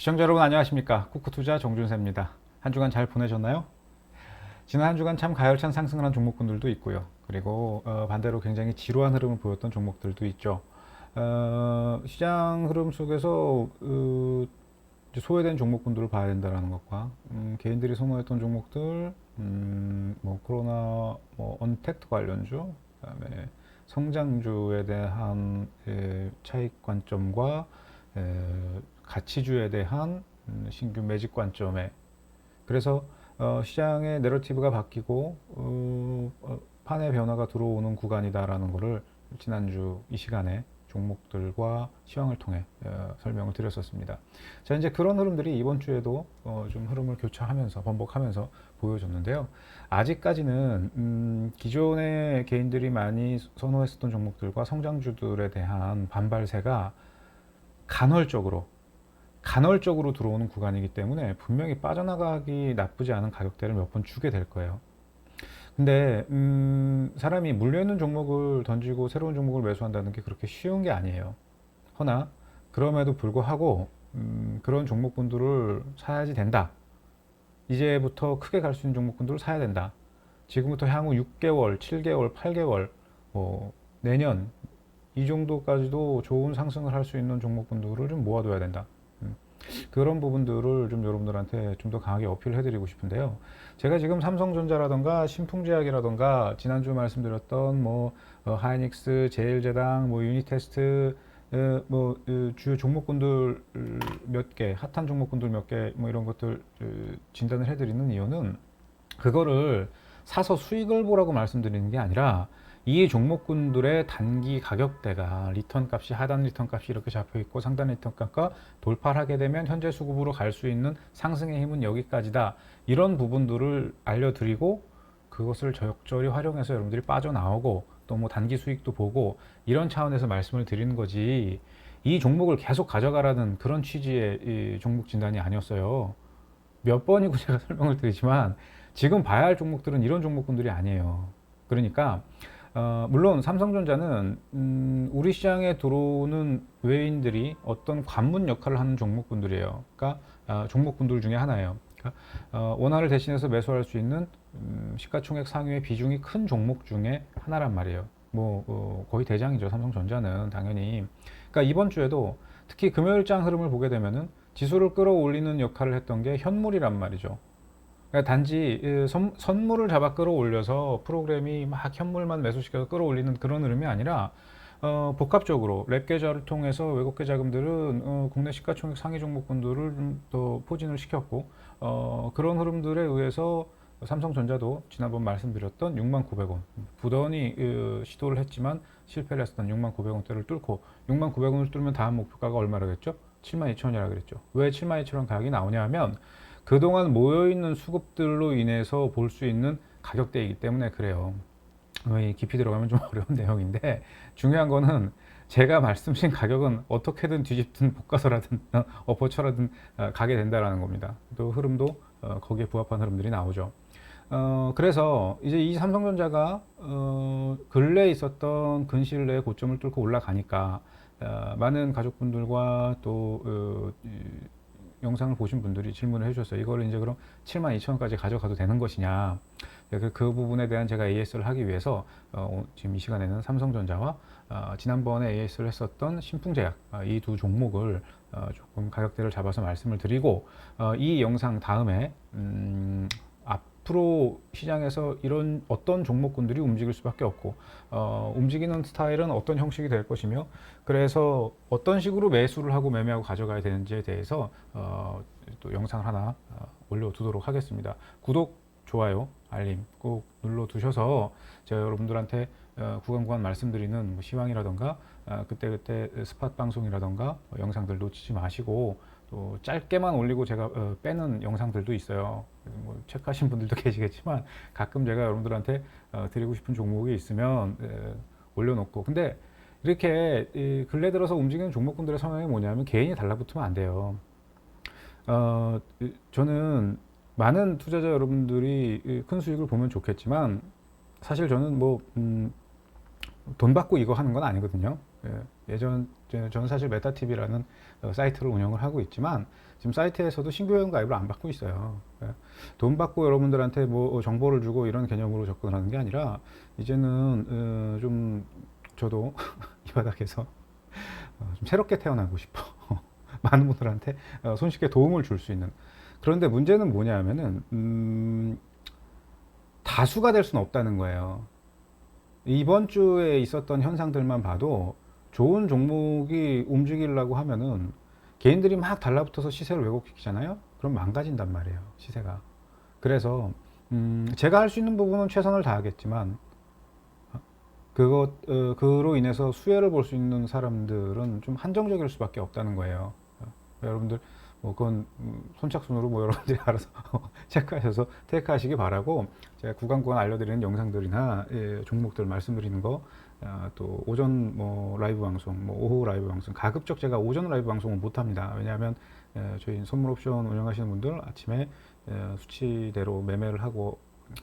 시청자 여러분 안녕하십니까? 쿠쿠투자 정준세입니다. 한 주간 잘 보내셨나요? 지난 한 주간 참 가열찬 상승을 한 종목군들도 있고요. 그리고 어, 반대로 굉장히 지루한 흐름을 보였던 종목들도 있죠. 어, 시장 흐름 속에서 어, 소외된 종목군들을 봐야 된다는 것과 음, 개인들이 선호했던 종목들 음, 뭐 코로나 뭐 언택트 관련주 그다음에 성장주에 대한 에, 차익 관점과 에, 가치주에 대한 음, 신규 매직 관점에 그래서 어, 시장의 내러티브가 바뀌고 어, 어, 판의 변화가 들어오는 구간이다라는 것을 지난주 이 시간에 종목들과 시황을 통해 어, 설명을 드렸었습니다. 자 이제 그런 흐름들이 이번 주에도 어, 좀 흐름을 교차하면서 번복하면서 보여줬는데요. 아직까지는 음, 기존의 개인들이 많이 선호했었던 종목들과 성장주들에 대한 반발세가 간헐적으로 간헐적으로 들어오는 구간이기 때문에 분명히 빠져나가기 나쁘지 않은 가격대를 몇 번 주게 될 거예요. 근데 음, 사람이 물려있는 종목을 던지고 새로운 종목을 매수한다는 게 그렇게 쉬운 게 아니에요. 허나 그럼에도 불구하고 음, 그런 종목군들을 사야지 된다. 이제부터 크게 갈 수 있는 종목군들을 사야 된다. 지금부터 향후 6개월, 7개월, 8개월, 뭐 내년 이 정도까지도 좋은 상승을 할 수 있는 종목군들을 좀 모아둬야 된다. 음, 그런 부분들을 좀 여러분들한테 좀 더 강하게 어필해드리고 싶은데요. 제가 지금 삼성전자라던가 신풍제약이라던가 지난주 말씀드렸던 뭐 어, 하이닉스, 제일제당, 뭐 유니테스트 어, 뭐 어, 주요 종목군들 몇 개, 핫한 종목군들 몇 개 뭐 이런 것들 어, 진단을 해드리는 이유는 그거를 사서 수익을 보라고 말씀드리는 게 아니라 이 종목군들의 단기 가격대가 리턴 값이 하단 리턴 값이 이렇게 잡혀 있고 상단 리턴 값과 돌파를 하게 되면 현재 수급으로 갈 수 있는 상승의 힘은 여기까지다. 이런 부분들을 알려드리고 그것을 적절히 활용해서 여러분들이 빠져나오고 또 뭐 단기 수익도 보고 이런 차원에서 말씀을 드리는 거지 이 종목을 계속 가져가라는 그런 취지의 이 종목 진단이 아니었어요. 몇 번이고 제가 설명을 드리지만 지금 봐야 할 종목들은 이런 종목군들이 아니에요. 그러니까 어, 물론 삼성전자는 음, 우리 시장에 들어오는 외인들이 어떤 관문 역할을 하는 종목군들이에요. 그러니까 어, 종목군들 중에 하나예요. 그러니까, 어, 원화를 대신해서 매수할 수 있는 음, 시가총액 상위의 비중이 큰 종목 중에 하나란 말이에요. 뭐 어, 거의 대장이죠. 삼성전자는 당연히. 그러니까 이번 주에도 특히 금요일장 흐름을 보게 되면은 지수를 끌어올리는 역할을 했던 게 현물이란 말이죠. 그러니까 단지 이 선, 선물을 잡아 끌어올려서 프로그램이 막 현물만 매수시켜서 끌어올리는 그런 흐름이 아니라 어, 복합적으로 랩 계좌를 통해서 외국계 자금들은 어, 국내 시가총액 상위 종목군들을 좀 더 포진을 시켰고 어, 그런 흐름들에 의해서 삼성전자도 지난번 말씀드렸던 6만 900원 부단히 어, 시도를 했지만 실패를 했었던 6만 900원대를 뚫고 6만 900원을 뚫으면 다음 목표가가 얼마라겠죠? 7만 2천 원이라 그랬죠. 왜 7만 2천 원 가격이 나오냐 하면 그동안 모여있는 수급들로 인해서 볼 수 있는 가격대이기 때문에 그래요. 어, 이 깊이 들어가면 좀 어려운 내용인데 중요한 거는 제가 말씀드린 가격은 어떻게든 뒤집든 볶아서라든 어, 엎어쳐라든 어, 가게 된다라는 겁니다. 또 흐름도 어, 거기에 부합한 흐름들이 나오죠. 어, 그래서 이제 이 삼성전자가 어, 근래에 있었던 근시일 내에 고점을 뚫고 올라가니까 어, 많은 가족분들과 또 어, 이, 영상을 보신 분들이 질문을 해주셨어요. 이걸 이제 그럼 7만 2천 원까지 가져가도 되는 것이냐? 그, 그 부분에 대한 제가 AS를 하기 위해서 어, 지금 이 시간에는 삼성전자와 어, 지난번에 AS를 했었던 신풍제약 어, 이두 종목을 어, 조금 가격대를 잡아서 말씀을 드리고 어, 이 영상 다음에 음, 앞으로 시장에서 이런 어떤 종목군들이 움직일 수밖에 없고 어, 움직이는 스타일은 어떤 형식이 될 것이며 그래서 어떤 식으로 매수를 하고 매매하고 가져가야 되는지에 대해서 어, 또 영상을 하나 어, 올려두도록 하겠습니다. 구독, 좋아요, 알림 꼭 눌러두셔서 제가 여러분들한테 어, 구간 구간 말씀드리는 뭐 시황이라던가 어, 그때그때 스팟 방송이라던가 어, 영상들 놓치지 마시고 또 짧게만 올리고 제가 어, 빼는 영상들도 있어요. 뭐 체크하신 분들도 계시겠지만 가끔 제가 여러분들한테 어, 드리고 싶은 종목이 있으면 에, 올려놓고 근데 이렇게 이 근래 들어서 움직이는 종목군들의 성향이 뭐냐면 개인이 달라붙으면 안 돼요. 어, 이- 저는 많은 투자자 여러분들이 이큰 수익을 보면 좋겠지만 사실 저는 뭐 음, 돈 받고 이거 하는 건 아니거든요. 예, 예전 저- 저는 사실 메타TV라는 어, 사이트를 운영을 하고 있지만 지금 사이트에서도 신규 회원 가입을 안 받고 있어요. 예. 돈 받고 여러분들한테 뭐 어, 정보를 주고 이런 개념으로 접근하는 게 아니라 이제는 어, 좀 저도 이 바닥에서 어, 좀 새롭게 태어나고 싶어. 많은 분들한테 어, 손쉽게 도움을 줄 수 있는. 그런데 문제는 뭐냐면은 음, 다수가 될 수는 없다는 거예요. 이번 주에 있었던 현상들만 봐도 좋은 종목이 움직이려고 하면은 개인들이 막 달라붙어서 시세를 왜곡시키잖아요. 그럼 망가진단 말이에요. 시세가. 그래서 음, 제가 할 수 있는 부분은 최선을 다하겠지만 어, 그것 어, 그로 인해서 수혜를 볼 수 있는 사람들은 좀 한정적일 수밖에 없다는 거예요. 어, 여러분들 뭐 그건 음, 손짝순으로 뭐 여러분들이 알아서 체크하셔서 테이크하시기 바라고 제가 구간 구간 알려드리는 영상들이나 예, 종목들 말씀드리는 거 아, 또 오전 뭐 라이브 방송, 뭐 오후 라이브 방송 가급적 제가 오전 라이브 방송은 못 합니다. 왜냐하면 예, 저희 선물 옵션 운영하시는 분들 아침에 예, 수치대로 매매를 하고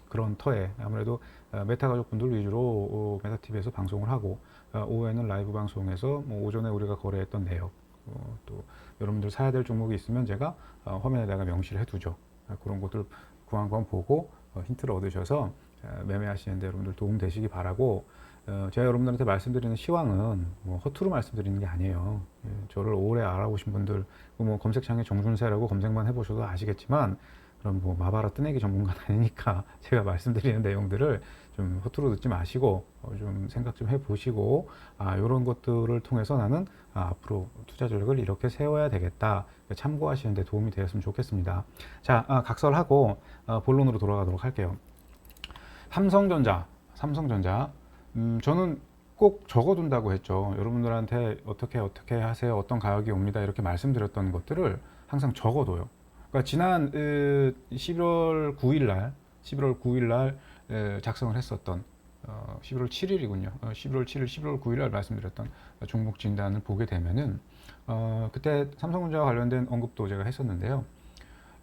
그런 터에 아무래도 어, 메타 가족분들 위주로 어, 메타TV에서 방송을 하고 어, 오후에는 라이브 방송에서 뭐 오전에 우리가 거래했던 내역 어, 또 여러분들 사야 될 종목이 있으면 제가 어, 화면에다가 명시를 해두죠. 아, 그런 것들 구한구한 보고 어, 힌트를 얻으셔서 어, 매매하시는데 여러분들 도움 되시기 바라고 어, 제가 여러분들한테 말씀드리는 시황은 뭐 허투루 말씀드리는 게 아니에요. 예, 저를 오래 알아보신 분들 뭐 검색창에 정준세라고 검색만 해보셔도 아시겠지만 그럼 뭐 마바라 뜨내기 전문가는 아니니까 제가 말씀드리는 내용들을 좀 허투루 듣지 마시고 어, 좀 생각 좀 해보시고 아 이런 것들을 통해서 나는 아, 앞으로 투자 전략을 이렇게 세워야 되겠다 참고하시는데 도움이 되었으면 좋겠습니다. 자 아, 각설하고 어, 본론으로 돌아가도록 할게요. 삼성전자, 삼성전자. 음, 저는 꼭 적어둔다고 했죠. 여러분들한테 어떻게 어떻게 하세요, 어떤 가격이 옵니다 이렇게 말씀드렸던 것들을 항상 적어둬요. 그러니까 지난 으, 11월 9일 날, 11월 9일 날 에, 작성을 했었던 어, 11월 7일이군요. 어, 11월 7일, 11월 9일 날 말씀드렸던 종목 진단을 보게 되면은 어, 그때 삼성전자와 관련된 언급도 제가 했었는데요.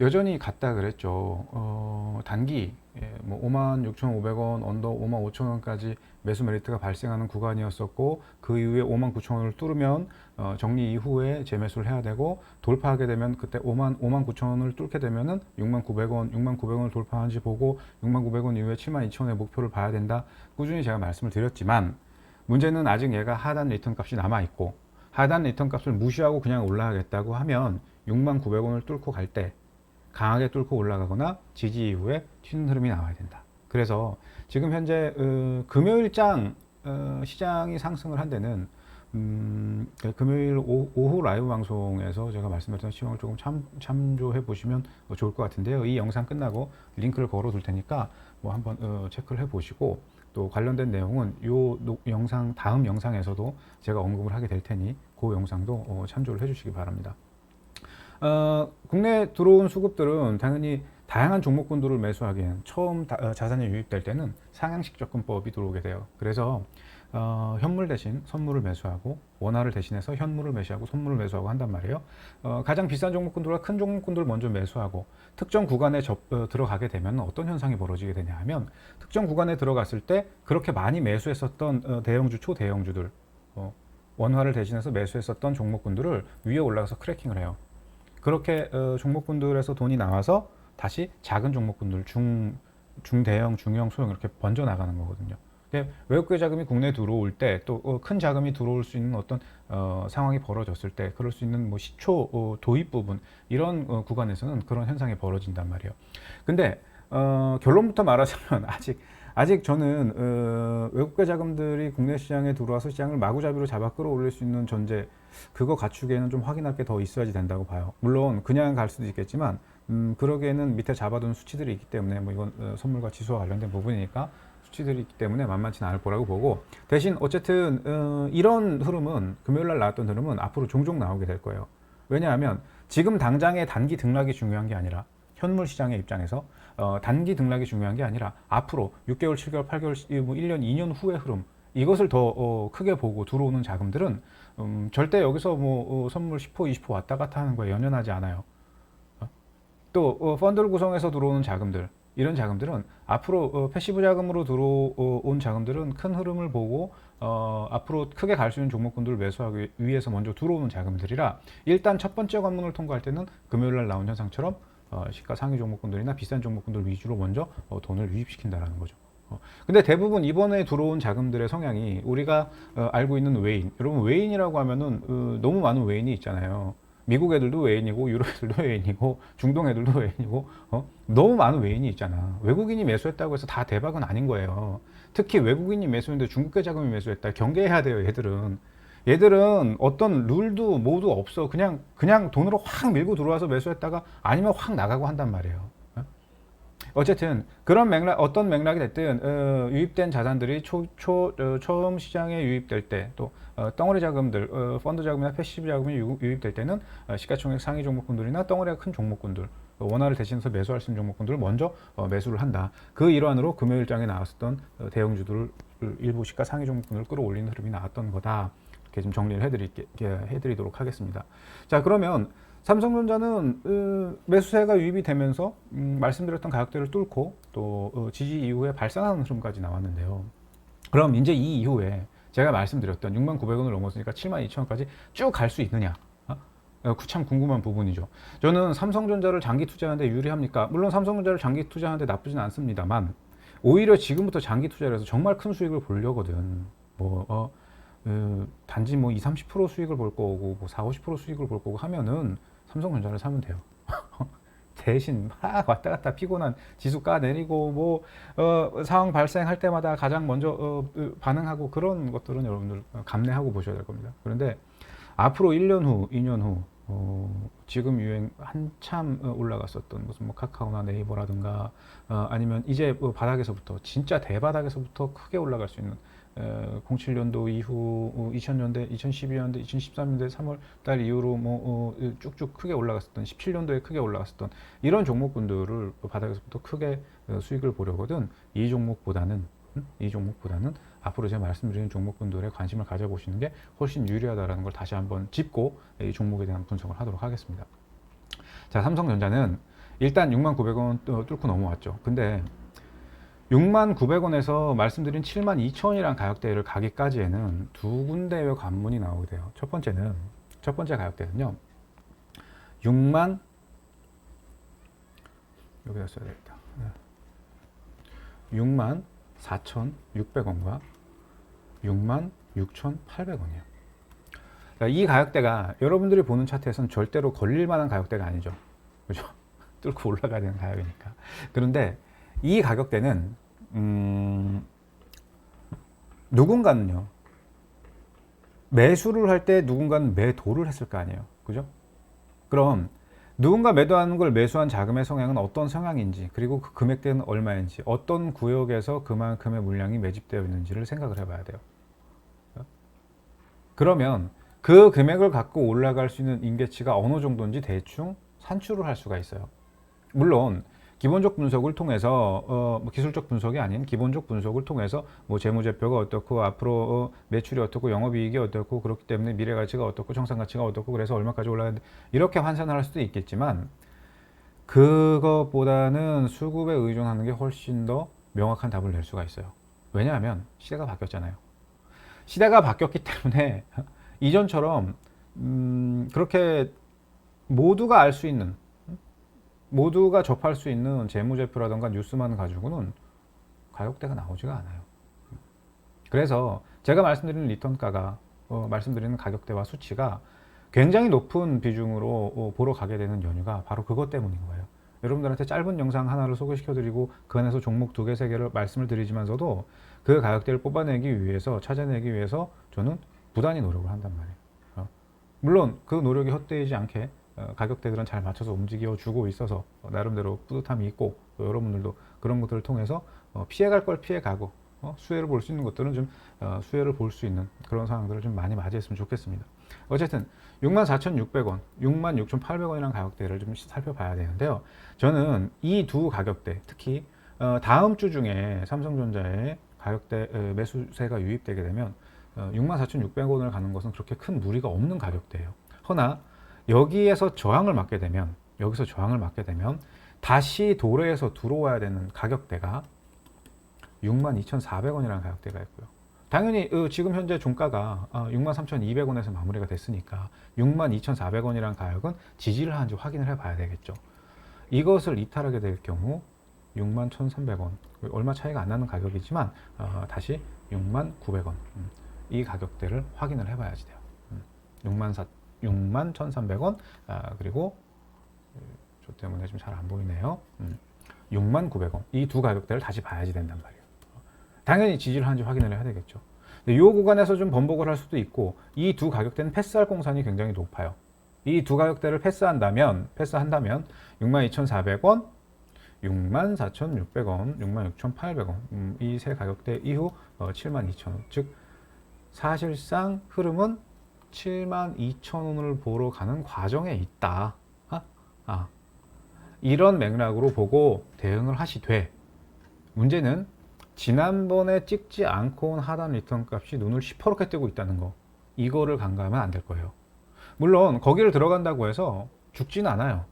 여전히 같다 그랬죠. 어, 단기 예, 뭐 56,500원, 언더 55,000원까지 매수 메리트가 발생하는 구간이었었고 그 이후에 59,000원을 뚫으면 어, 정리 이후에 재매수를 해야 되고 돌파하게 되면 그때 5만 59,000원을 뚫게 되면은 6,900원, 6,900원을 돌파하는지 보고 6,900원 이후에 72,000원의 목표를 봐야 된다. 꾸준히 제가 말씀을 드렸지만 문제는 아직 얘가 하단 리턴 값이 남아 있고 하단 리턴 값을 무시하고 그냥 올라가겠다고 하면 6,900원을 뚫고 갈때 강하게 뚫고 올라가거나 지지 이후에 튀는 흐름이 나와야 된다. 그래서 지금 현재 어, 금요일장 어, 시장이 상승을 한 데는 음, 그 금요일 오, 오후 라이브 방송에서 제가 말씀드렸던 시황을 조금 참, 참조해 보시면 어, 좋을 것 같은데요. 이 영상 끝나고 링크를 걸어 둘 테니까 뭐 한번 어, 체크를 해 보시고 또 관련된 내용은 요 노- 영상 다음 영상에서도 제가 언급을 하게 될 테니 그 영상도 어, 참조를 해 주시기 바랍니다. 어, 국내 들어온 수급들은 당연히 다양한 종목군들을 매수하기엔 처음 다- 어, 자산이 유입될 때는 상향식 접근법이 들어오게 돼요. 그래서 어, 현물 대신 선물을 매수하고 원화를 대신해서 현물을 매수하고 선물을 매수하고 한단 말이에요. 어, 가장 비싼 종목군들과 큰 종목군들을 먼저 매수하고 특정 구간에 접, 어, 들어가게 되면 어떤 현상이 벌어지게 되냐 하면 특정 구간에 들어갔을 때 그렇게 많이 매수했었던 어, 대형주, 초대형주들 어, 원화를 대신해서 매수했었던 종목군들을 위에 올라가서 크래킹을 해요. 그렇게 어, 종목군들에서 돈이 나와서 다시 작은 종목군들 중 중대형, 중형, 소형 이렇게 번져 나가는 거거든요. 외국계 자금이 국내에 들어올 때 또 큰 자금이 들어올 수 있는 어떤 어, 상황이 벌어졌을 때 그럴 수 있는 뭐 시초 어, 도입 부분 이런 어, 구간에서는 그런 현상이 벌어진단 말이에요. 근데 어, 결론부터 말하자면 아직 아직 저는 어, 외국계 자금들이 국내 시장에 들어와서 시장을 마구잡이로 잡아 끌어올릴 수 있는 전제 그거 갖추기에는 좀 확인할 게 더 있어야지 된다고 봐요. 물론 그냥 갈 수도 있겠지만 음, 그러기에는 밑에 잡아둔 수치들이 있기 때문에 뭐 이건 어, 선물과 지수와 관련된 부분이니까 수치들이 있기 때문에 만만치는 않을 거라고 보고 대신 어쨌든 어, 이런 흐름은 금요일 날 나왔던 흐름은 앞으로 종종 나오게 될 거예요. 왜냐하면 지금 당장의 단기 등락이 중요한 게 아니라 현물 시장의 입장에서 어, 단기 등락이 중요한 게 아니라 앞으로 6개월, 7개월, 8개월, 뭐 1년, 2년 후의 흐름 이것을 더 어, 크게 보고 들어오는 자금들은 음, 절대 여기서 뭐 어, 선물 10% 20% 왔다 갔다 하는 거에 연연하지 않아요. 어? 또 어, 펀드를 구성해서 들어오는 자금들 이런 자금들은 앞으로 어, 패시브 자금으로 들어온 자금들은 큰 흐름을 보고 어, 앞으로 크게 갈 수 있는 종목군들을 매수하기 위해서 먼저 들어오는 자금들이라 일단 첫 번째 관문을 통과할 때는 금요일 날 나온 현상처럼 어, 시가 상위 종목군들이나 비싼 종목군들 위주로 먼저 어, 돈을 유입시킨다라는 거죠. 어, 근데 대부분 이번에 들어온 자금들의 성향이 우리가 어, 알고 있는 외인, 여러분 외인이라고 하면은 어, 너무 많은 외인이 있잖아요. 미국 애들도 외인이고 유럽 애들도 외인이고 중동 애들도 외인이고 어? 너무 많은 외인이 있잖아. 외국인이 매수했다고 해서 다 대박은 아닌 거예요. 특히 외국인이 매수했는데 중국계 자금이 매수했다. 경계해야 돼요, 얘들은. 얘들은 어떤 룰도 뭐도 없어. 그냥 그냥 돈으로 확 밀고 들어와서 매수했다가 아니면 확 나가고 한단 말이에요. 어? 어쨌든 그런 맥락 어떤 맥락이 됐든 어, 유입된 자산들이 초, 초 어, 처음 시장에 유입될 때또 어, 덩어리 자금들 어, 펀드 자금이나 패시브 자금이 유, 유입될 때는 어, 시가총액 상위 종목군들이나 덩어리가 큰 종목군들 어, 원화를 대신해서 매수할 수 있는 종목군들을 먼저 어, 매수를 한다. 그 일환으로 금요일장에 나왔었던 어, 대형주들을 일부 시가 상위 종목군을 끌어올리는 흐름이 나왔던 거다. 이렇게 좀 정리를 해드릴게, 해드리도록 하겠습니다. 자 그러면 삼성전자는 어, 매수세가 유입이 되면서 음, 말씀드렸던 가격대를 뚫고 또 어, 지지 이후에 발산하는 흐름까지 나왔는데요. 그럼 이제 이 이후에 제가 말씀드렸던 6만 900원을 넘었으니까 7만 2천원까지 쭉 갈 수 있느냐? 어? 어, 참 궁금한 부분이죠. 저는 삼성전자를 장기 투자하는데 유리합니까? 물론 삼성전자를 장기 투자하는데 나쁘진 않습니다만 오히려 지금부터 장기 투자를 해서 정말 큰 수익을 보려거든. 뭐 어, 어, 단지 뭐 2, 30% 수익을 볼 거고 뭐 4, 50% 수익을 볼 거고 하면은 삼성전자를 사면 돼요. 대신 막 왔다 갔다 피곤한 지수 까내리고 뭐 어, 상황 발생할 때마다 가장 먼저 어, 어, 반응하고 그런 것들은 여러분들 감내하고 보셔야 될 겁니다. 그런데 앞으로 1년 후, 2년 후 어, 지금 유행 한참 어, 올라갔었던 무슨 뭐 카카오나 네이버라든가 어, 아니면 이제 뭐 바닥에서부터 진짜 대바닥에서부터 크게 올라갈 수 있는 07년도 이후 2000년대, 2012년대, 2013년대 3월 달 이후로 뭐 어, 쭉쭉 크게 올라갔었던 17년도에 크게 올라갔었던 이런 종목군들을 바닥에서부터 크게 어, 수익을 보려거든 이 종목보다는 음? 이 종목보다는 앞으로 제가 말씀드리는 종목군들에 관심을 가져보시는 게 훨씬 유리하다라는 걸 다시 한번 짚고 이 종목에 대한 분석을 하도록 하겠습니다. 자, 삼성전자는 일단 6만 900원 뚫고 넘어왔죠. 근데 6만 900원에서 말씀드린 7만 2천원이란 가격대를 가기까지에는 두 군데의 관문이 나오게 돼요. 첫 번째는 첫 번째 가격대는요. 6만 여기다 써야 되겠다. 6만 4,600원과 6만 6,800원이에요. 그러니까 이 가격대가 여러분들이 보는 차트에서는 절대로 걸릴 만한 가격대가 아니죠. 그죠? 뚫고 올라가야 되는 가격이니까. 그런데 이 가격대는 음, 누군가는요 매수를 할 때 누군가는 매도를 했을 거 아니에요. 그죠? 그럼 누군가 매도하는 걸 매수한 자금의 성향은 어떤 성향인지 그리고 그 금액대는 얼마인지 어떤 구역에서 그만큼의 물량이 매집되어 있는지를 생각을 해봐야 돼요. 그러면 그 금액을 갖고 올라갈 수 있는 인계치가 어느 정도인지 대충 산출을 할 수가 있어요. 물론 기본적 분석을 통해서 어, 뭐 기술적 분석이 아닌 기본적 분석을 통해서 뭐 재무제표가 어떻고 앞으로 어, 매출이 어떻고 영업이익이 어떻고 그렇기 때문에 미래 가치가 어떻고 청산 가치가 어떻고 그래서 얼마까지 올라가는데 이렇게 환산을 할 수도 있겠지만 그것보다는 수급에 의존하는 게 훨씬 더 명확한 답을 낼 수가 있어요. 왜냐하면 시대가 바뀌었잖아요. 시대가 바뀌었기 때문에 이전처럼 음, 그렇게 모두가 알 수 있는 모두가 접할 수 있는 재무제표라던가 뉴스만 가지고는 가격대가 나오지가 않아요. 그래서 제가 말씀드리는 리턴가가 어, 말씀드리는 가격대와 수치가 굉장히 높은 비중으로 어, 보러 가게 되는 연유가 바로 그것 때문인 거예요. 여러분들한테 짧은 영상 하나를 소개시켜드리고 그 안에서 종목 두 개, 세 개를 말씀을 드리지만서도 그 가격대를 뽑아내기 위해서 찾아내기 위해서 저는 부단히 노력을 한단 말이에요. 어? 물론 그 노력이 헛되지 않게 어, 가격대들은 잘 맞춰서 움직여 주고 있어서 나름대로 뿌듯함이 있고 여러분들도 그런 것들을 통해서 어, 피해갈 걸 피해가고 어, 수혜를 볼 수 있는 것들은 좀 수혜를 볼 수 있는 그런 상황들을 좀 많이 맞이했으면 좋겠습니다. 어쨌든 64,600원, 66,800원이라는 가격대를 좀 살펴봐야 되는데요. 저는 이 두 가격대, 특히 다음 주 중에 삼성전자의 가격대 매수세가 유입되게 되면 64,600원을 가는 것은 그렇게 큰 무리가 없는 가격대예요. 허나 여기에서 저항을 맞게 되면 여기서 저항을 맞게 되면 다시 도래에서 들어와야 되는 가격대가 62,400원이라는 가격대가 있고요. 당연히 어, 지금 현재 종가가 어, 63,200원에서 마무리가 됐으니까 62,400원이라는 가격은 지지를 하는지 확인을 해봐야 되겠죠. 이것을 이탈하게 될 경우 61,300원 얼마 차이가 안 나는 가격이지만 어, 다시 69,900원 음, 이 가격대를 확인을 해봐야지 돼요. 음, 64, 61,300원 아, 그리고 어, 저 때문에 좀 잘 안 보이네요. 음, 69,900원 이 두 가격대를 다시 봐야지 된단 말이에요. 당연히 지지를 하는지 확인을 해야 되겠죠. 이 구간에서 좀 번복을 할 수도 있고 이 두 가격대는 패스할 공산이 굉장히 높아요. 이 두 가격대를 패스한다면 패스한다면 62,400원, 64,600원, 66,800원 음, 이세 가격대 이후 어, 72,000원 즉 사실상 흐름은 72,000원을 보러 가는 과정에 있다. 아, 아. 이런 맥락으로 보고 대응을 하시되. 문제는 지난번에 찍지 않고 온 하단 리턴 값이 눈을 시퍼렇게 뜨고 있다는 거. 이거를 간과하면 안 될 거예요. 물론 거기를 들어간다고 해서 죽지는 않아요.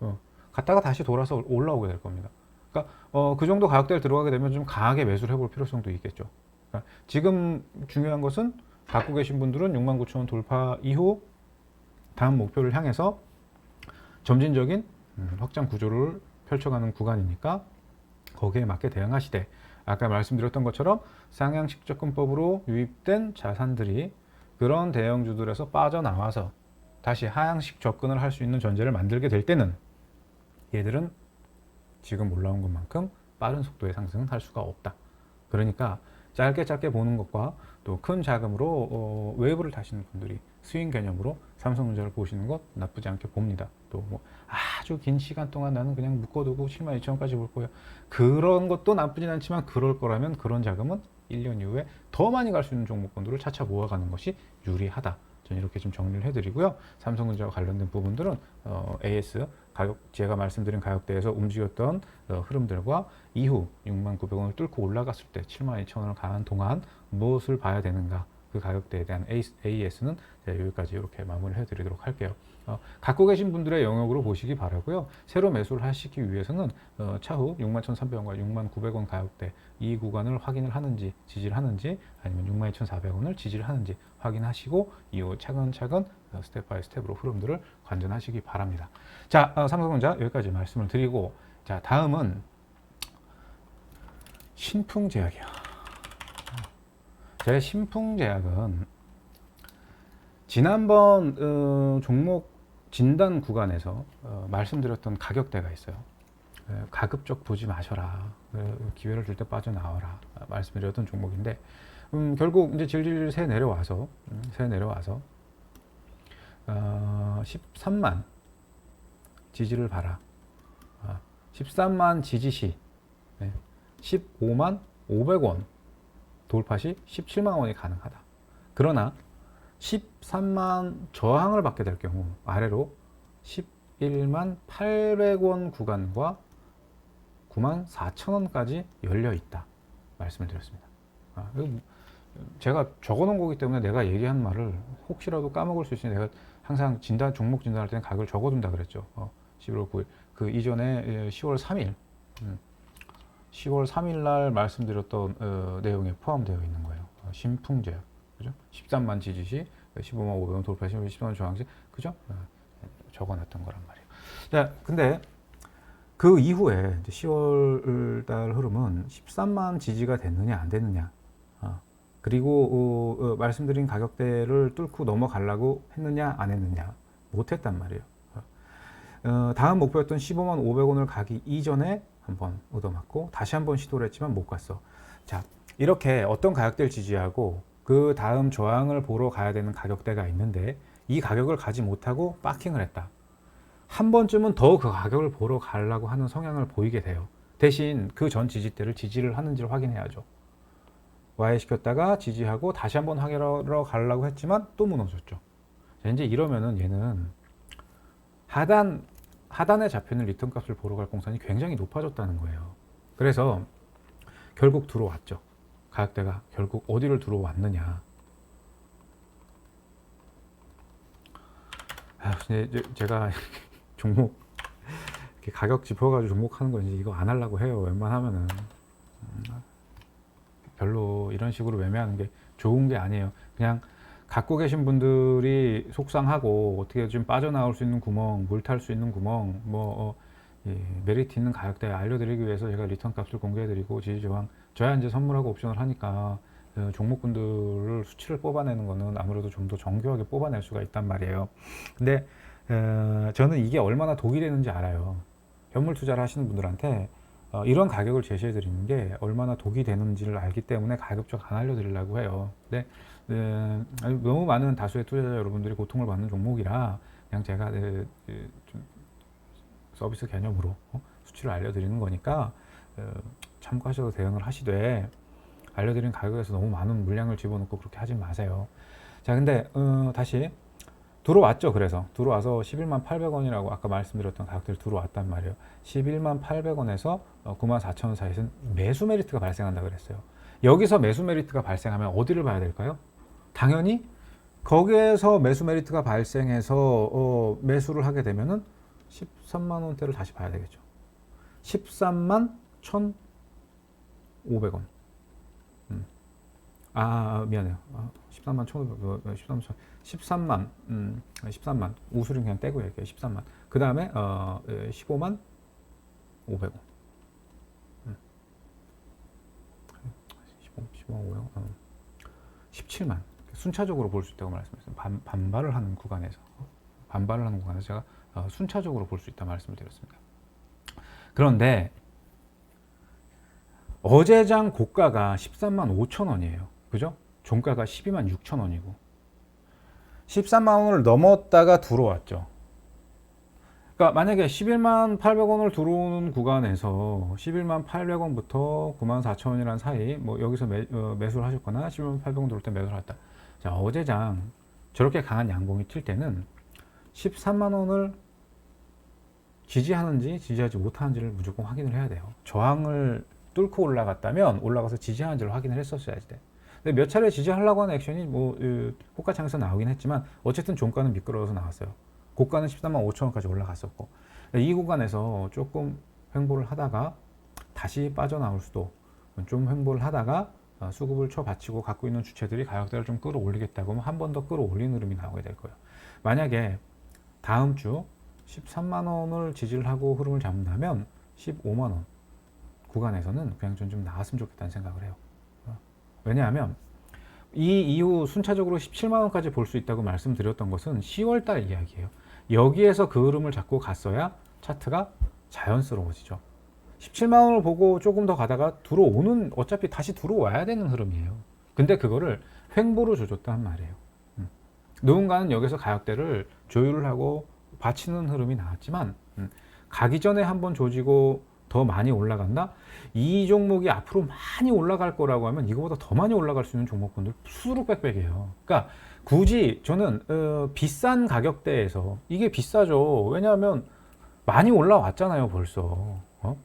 어, 갔다가 다시 돌아서 올라오게 될 겁니다. 그러니까 어, 그 정도 가격대를 들어가게 되면 좀 강하게 매수를 해볼 필요성도 있겠죠. 그러니까 지금 중요한 것은 갖고 계신 분들은 69,000원 돌파 이후 다음 목표를 향해서 점진적인 음, 확장 구조를 펼쳐가는 구간이니까 거기에 맞게 대응하시되 아까 말씀드렸던 것처럼 상향식 접근법으로 유입된 자산들이 그런 대형주들에서 빠져나와서 다시 하향식 접근을 할 수 있는 전제를 만들게 될 때는 얘들은 지금 올라온 것만큼 빠른 속도의 상승은 할 수가 없다. 그러니까 짧게 짧게 보는 것과 또 큰 자금으로 어, 외부를 타시는 분들이 스윙 개념으로 삼성전자를 보시는 것 나쁘지 않게 봅니다. 또 뭐 아주 긴 시간 동안 나는 그냥 묶어두고 7만 2천원까지 볼 거예요. 그런 것도 나쁘진 않지만 그럴 거라면 그런 자금은 1년 이후에 더 많이 갈 수 있는 종목군들을 차차 모아가는 것이 유리하다. 저는 이렇게 좀 정리를 해드리고요. 삼성전자와 관련된 부분들은 어, AS 가격 제가 말씀드린 가격대에서 움직였던 어, 흐름들과 이후 6만 900원을 뚫고 올라갔을 때 7만 2천 원을 가는 동안 무엇을 봐야 되는가 그 가격대에 대한 AS는 여기까지 이렇게 마무리를 해드리도록 할게요. 어, 갖고 계신 분들의 영역으로 보시기 바라고요. 새로 매수를 하시기 위해서는 어, 차후 61,300원과 69,900원 가격대 이 구간을 확인을 하는지 지지를 하는지 아니면 62,400원을 지지를 하는지 확인하시고 이후 차근차근 어, 스텝 바이 스텝으로 흐름들을 관전하시기 바랍니다. 자, 어, 삼성전자 여기까지 말씀을 드리고 자 다음은 신풍제약이요. 제 신풍제약은 지난번 어, 종목 진단 구간에서 어, 말씀드렸던 가격대가 있어요. 에, 가급적 보지 마셔라. 에, 기회를 줄 때 빠져나와라. 아, 말씀드렸던 종목인데 음, 결국 이제 질질 새 내려와서 음, 새 내려와서 어, 13만 지지를 봐라. 아, 13만 지지시 네, 15만 500원 돌파 시 17만 원이 가능하다. 그러나 13만 저항을 받게 될 경우 아래로 11만 800원 구간과 9만 4천 원까지 열려 있다 말씀을 드렸습니다. 아, 제가 적어놓은 거기 때문에 내가 얘기한 말을 혹시라도 까먹을 수 있으니 내가 항상 진단 종목 진단할 때는 가격을 적어둔다 그랬죠. 어, 11월 9일 그 이전에 10월 3일 음, 10월 3일 날 말씀드렸던 어, 내용에 포함되어 있는 거예요. 어, 신풍제약 그죠? 13만 지지시 15만 500원 돌파 시 10만 저항시 그죠? 어, 적어놨던 거란 말이에요. 자, 근데 그 이후에 10월 달 흐름은 13만 지지가 됐느냐 안 됐느냐 어, 그리고 어, 어, 말씀드린 가격대를 뚫고 넘어가려고 했느냐 안 했느냐 못했단 말이에요. 어, 다음 목표였던 15만 500원을 가기 이전에 한번 얻어맞고 다시 한번 시도를 했지만 못 갔어. 자 이렇게 어떤 가격대를 지지하고 그 다음 저항을 보러 가야 되는 가격대가 있는데 이 가격을 가지 못하고 빠킹을 했다. 한 번쯤은 더 그 가격을 보러 가려고 하는 성향을 보이게 돼요. 대신 그 전 지지대를 지지를 하는지를 확인해야죠. 와해시켰다가 지지하고 다시 한번 확인하러 가려고 했지만 또 무너졌죠. 자, 이제 이러면은 얘는 하단 하단에 잡히는 리턴 값을 보러 갈 공산이 굉장히 높아졌다는 거예요. 그래서 결국 들어왔죠. 가격대가 결국 어디를 들어왔느냐. 아, 근데 제가 종목 이렇게 가격 짚어가지고 종목하는 거 이제 이거 안 하려고 해요. 웬만하면은 음, 별로 이런 식으로 매매하는 게 좋은 게 아니에요. 그냥 갖고 계신 분들이 속상하고 어떻게 좀 빠져나올 수 있는 구멍, 물탈 수 있는 구멍, 뭐 어, 예, 메리트 있는 가격대 알려드리기 위해서 제가 리턴 값을 공개해드리고 지지저항 저야 이제 선물하고 옵션을 하니까 그 종목군들을 수치를 뽑아내는 거는 아무래도 좀 더 정교하게 뽑아낼 수가 있단 말이에요. 근데 어, 저는 이게 얼마나 독이 되는지 알아요. 현물 투자를 하시는 분들한테 어, 이런 가격을 제시해 드리는 게 얼마나 독이 되는지를 알기 때문에 가급적 안 알려드리려고 해요. 근데 에, 아니, 너무 많은 다수의 투자자 여러분들이 고통을 받는 종목이라 그냥 제가 에, 에, 좀 서비스 개념으로 어, 수치를 알려드리는 거니까 어, 참고하셔서 대응을 하시되 알려드린 가격에서 너무 많은 물량을 집어넣고 그렇게 하지 마세요. 자, 근데 어, 다시 들어왔죠. 그래서 들어와서 11만 800원이라고 아까 말씀드렸던 가격대로 들어왔단 말이에요. 11만 800원에서 9만 4천 원 사이에서는 매수 메리트가 발생한다 그랬어요. 여기서 매수 메리트가 발생하면 어디를 봐야 될까요? 당연히 거기에서 매수 메리트가 발생해서 어, 매수를 하게 되면은 13만 원대를 다시 봐야 되겠죠. 13만 1,500원. 음. 아, 미안해요. 아, 13만 1,500원. 13만 1 13만. 음, 13만. 우수는 그냥 떼고 얘기해요. 13만. 그 다음에 어, 15만 500원. 음. 15, 15만 500원. 어. 17만. 순차적으로 볼 수 있다고 말씀드렸어요. 반, 반발을 하는 구간에서. 반발을 하는 구간에서 제가 어, 순차적으로 볼 수 있다 말씀을 드렸습니다. 그런데 어제장 고가가 13만 5천 원이에요. 그죠? 종가가 12만 6천 원이고 13만 원을 넘었다가 들어왔죠. 그러니까 만약에 11만 800원을 들어오는 구간에서 11만 800원부터 9만 4천 원이라는 사이 뭐 여기서 매, 어, 매수를 하셨거나 11만 800원 들어올 때 매수를 했다. 자 어제장 저렇게 강한 양봉이 튈 때는 13만 원을 지지하는지 지지하지 못하는지를 무조건 확인을 해야 돼요. 저항을 뚫고 올라갔다면 올라가서 지지하는지를 확인을 했었어야지 돼. 근데 몇 차례 지지하려고 하는 액션이 뭐 그, 호가창에서 나오긴 했지만 어쨌든 종가는 미끄러워서 나왔어요. 고가는 13만 5천 원까지 올라갔었고 이 구간에서 조금 횡보를 하다가 다시 빠져나올 수도 좀 횡보를 하다가 어, 수급을 쳐받치고 갖고 있는 주체들이 가격대를 좀 끌어올리겠다고 하면 한 번 더 끌어올리는 흐름이 나오게 될 거예요. 만약에 다음 주 13만 원을 지지를 하고 흐름을 잡는다면 15만 원 구간에서는 그냥 좀, 좀 나왔으면 좋겠다는 생각을 해요. 어. 왜냐하면 이 이후 순차적으로 17만 원까지 볼 수 있다고 말씀드렸던 것은 10월 달 이야기예요. 여기에서 그 흐름을 잡고 갔어야 차트가 자연스러워지죠. 17만 원을 보고 조금 더 가다가 들어오는 어차피 다시 들어와야 되는 흐름이에요. 근데 그거를 횡보로 줘줬단 말이에요. 음. 누군가는 여기서 가격대를 조율을 하고 받치는 흐름이 나왔지만 음. 가기 전에 한번 조지고 더 많이 올라간다? 이 종목이 앞으로 많이 올라갈 거라고 하면 이거보다 더 많이 올라갈 수 있는 종목군들 수룩 빽빽이에요. 그러니까 굳이 저는 어, 비싼 가격대에서 이게 비싸죠. 왜냐하면 많이 올라왔잖아요, 벌써. 어?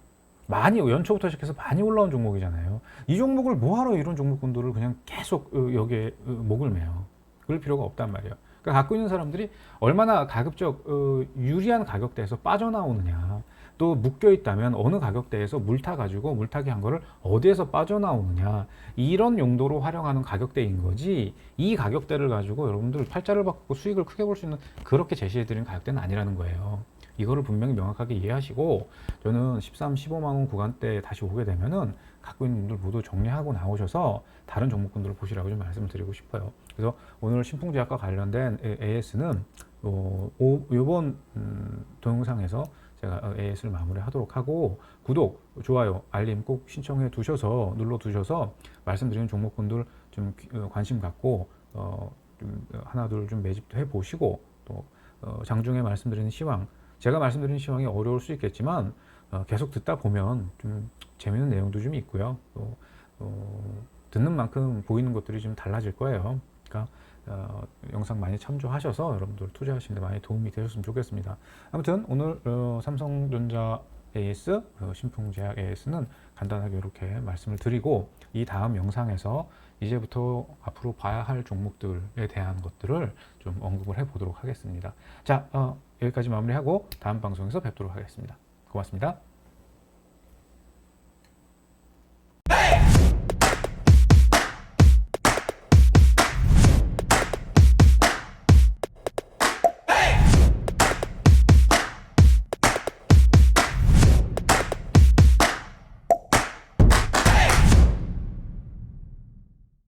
많이 연초부터 시작해서 많이 올라온 종목이잖아요. 이 종목을 뭐하러 이런 종목군들을 그냥 계속 어, 여기에 어, 목을 매요. 그럴 필요가 없단 말이에요. 그러니까 갖고 있는 사람들이 얼마나 가급적 어, 유리한 가격대에서 빠져나오느냐. 또 묶여 있다면 어느 가격대에서 물타 가지고 물타기 한 거를 어디에서 빠져나오느냐 이런 용도로 활용하는 가격대인 거지 이 가격대를 가지고 여러분들 팔자를 바꾸고 수익을 크게 볼 수 있는 그렇게 제시해 드리는 가격대는 아니라는 거예요. 이거를 분명히 명확하게 이해하시고 저는 13, 15만 원 구간대 다시 오게 되면은 갖고 있는 분들 모두 정리하고 나오셔서 다른 종목군들을 보시라고 좀 말씀을 드리고 싶어요. 그래서 오늘 신풍제약과 관련된 AS는 어, 이번 음, 동영상에서 제가 AS를 마무리하도록 하고 구독, 좋아요, 알림 꼭 신청해 두셔서 눌러 두셔서 말씀드리는 종목군들 좀 어, 관심 갖고 어, 좀 하나 둘 좀 매집해 보시고 또 어, 장중에 말씀드리는 시황 제가 말씀드리는 시황이 어려울 수 있겠지만 어, 계속 듣다 보면 좀 재미있는 내용도 좀 있고요. 또 어, 듣는 만큼 보이는 것들이 좀 달라질 거예요. 그러니까 어, 영상 많이 참조하셔서 여러분들 투자하시는 데 많이 도움이 되셨으면 좋겠습니다. 아무튼 오늘 어, 삼성전자 AS, 어, 신풍제약 AS는 간단하게 이렇게 말씀을 드리고 이 다음 영상에서 이제부터 앞으로 봐야 할 종목들에 대한 것들을 좀 언급을 해 보도록 하겠습니다. 자, 어, 여기까지 마무리하고 다음 방송에서 뵙도록 하겠습니다. 고맙습니다.